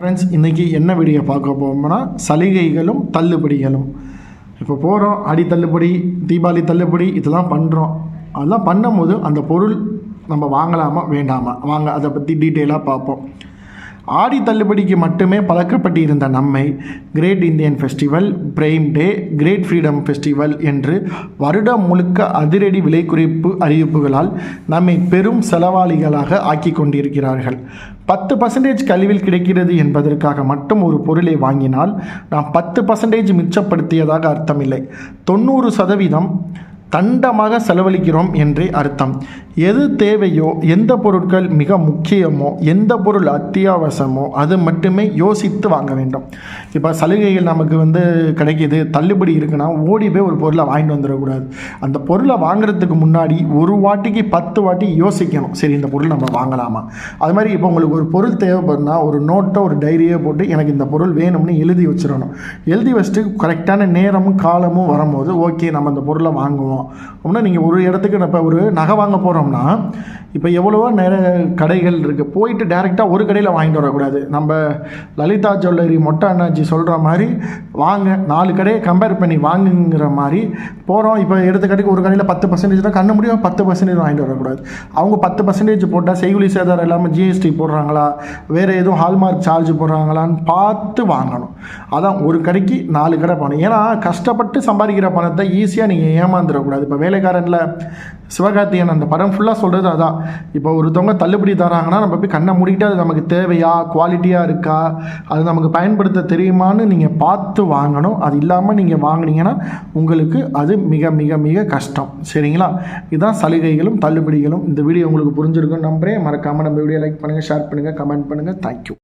Friends இன்றைக்கி என்ன video பார்க்க போகிறோம்னா சலுகைகளும் தள்ளுபடிகளும். இப்போ போகிறோம் அடி தள்ளுபடி தீபாவளி தள்ளுபடி இதெல்லாம் பண்ணுறோம் அதெல்லாம் பண்ணும்போது அந்த பொருள் நம்ம வாங்கலாமா வேண்டாமா? வாங்க அதை பற்றி டீட்டெயிலாக பார்ப்போம். ஆடி தள்ளுபடிக்கு மட்டுமே பழக்கப்பட்டு இருந்த நம்மை great Indian festival prime day great freedom festival என்று வருடம் முழுக்க அதிரடி விலை குறைப்பு அறிவிப்புகளால் நம்மை பெரும் செலவாளிகளாக ஆக்கி கொண்டிருக்கிறார்கள். பத்து பர்சன்டேஜ் கழிவில் கிடைக்கிறது என்பதற்காக மட்டும் ஒரு பொருளை வாங்கினால் நாம் பத்து பர்சன்டேஜ் மிச்சப்படுத்தியதாக அர்த்தமில்லை. தொண்ணூறு சதவீதம் தண்டமாக செலவழிக்கிறோம் என்றே அர்த்தம். எது தேவையோ எந்த பொருட்கள் மிக முக்கியமோ எந்த பொருள் அத்தியாவசியமோ அது மட்டுமே யோசித்து வாங்க வேண்டும். இப்போ சலுகைகள் நமக்கு வந்து கிடைக்கிது தள்ளுபடி இருக்குன்னா ஓடி போய் ஒரு பொருளை வாங்கிட்டு வந்துடக்கூடாது. அந்த பொருளை வாங்குறதுக்கு முன்னாடி ஒரு வாட்டிக்கு பத்து வாட்டி யோசிக்கணும். சரி இந்த பொருள் நம்ம வாங்கலாமா? அது மாதிரி இப்போ உங்களுக்கு ஒரு பொருள் தேவைப்படுனா ஒரு நோட்டோ ஒரு டைரியோ போட்டு எனக்கு இந்த பொருள் வேணும்னு எழுதி வச்சிடணும். எழுதி வச்சுட்டு கரெக்டான நேரமும் காலமும் வரும்போது ஓகே நம்ம அந்த பொருளை வாங்குவோம். அப்படின்னா நீங்கள் ஒரு இடத்துக்கு இப்போ ஒரு நகை வாங்க போகிறோம்னா இப்போ எவ்வளவோ நேர கடைகள் இருக்குது போயிட்டு டேரெக்டாக ஒரு கடையில் வாங்கிட்டு வரக்கூடாது. நம்ம லலிதா ஜுவல்லரி மொட்டை அண்ணாச்சி சொல்கிற மாதிரி வாங்க. நாலு கடையை கம்பேர் பண்ணி வாங்குங்கிற மாதிரி போகிறோம் இப்போ எடுத்துக்காட்டுக்கு ஒரு கடையில் பத்து பர்சன்டேஜ் தான் கண்ணு முடியும். பத்து பர்சன்டேஜ் வாங்கிட்டு வரக்கூடாது. அவங்க பத்து பர்சன்டேஜ் போட்டால் செய்குலி சேதாரம் இல்லாமல் ஜிஎஸ்டி போடுறாங்களா? வேறு எதுவும் ஹால்மார்க் சார்ஜ் போடுறாங்களான்னு பார்த்து வாங்கணும். அதான் ஒரு கடைக்கு நாலு கடை போகணும். ஏன்னா கஷ்டப்பட்டு சம்பாதிக்கிற பணத்தை ஈஸியாக நீங்கள் ஏமாந்துடக்கூடாது. இப்போ வேலைக்காரனில் சிவகார்த்திகன் அந்த படம் ஃபுல்லாக சொல்கிறது அதான். இப்போ ஒருத்தவங்க தள்ளுபடி தராங்கன்னா நம்ம போய் கண்ணை மூடிக்கிட்டு அது நமக்கு தேவையா குவாலிட்டியாக இருக்கா அது நமக்கு பயன்படுத்த தெரியுமான்னு நீங்கள் பார்த்து வாங்கணும். அது இல்லாமல் நீங்கள் வாங்குனீங்கன்னா உங்களுக்கு அது மிக மிக மிக கஷ்டம். சரிங்களா? இதுதான் சலுகைகளும் தள்ளுபடிகளும். இந்த வீடியோ உங்களுக்கு புரிஞ்சிருக்கும் நம்புறேன். மறக்காமல் நம்ம வீடியோ லைக் பண்ணுங்கள் ஷேர் பண்ணுங்கள் கமெண்ட் பண்ணுங்கள் தேங்க்யூ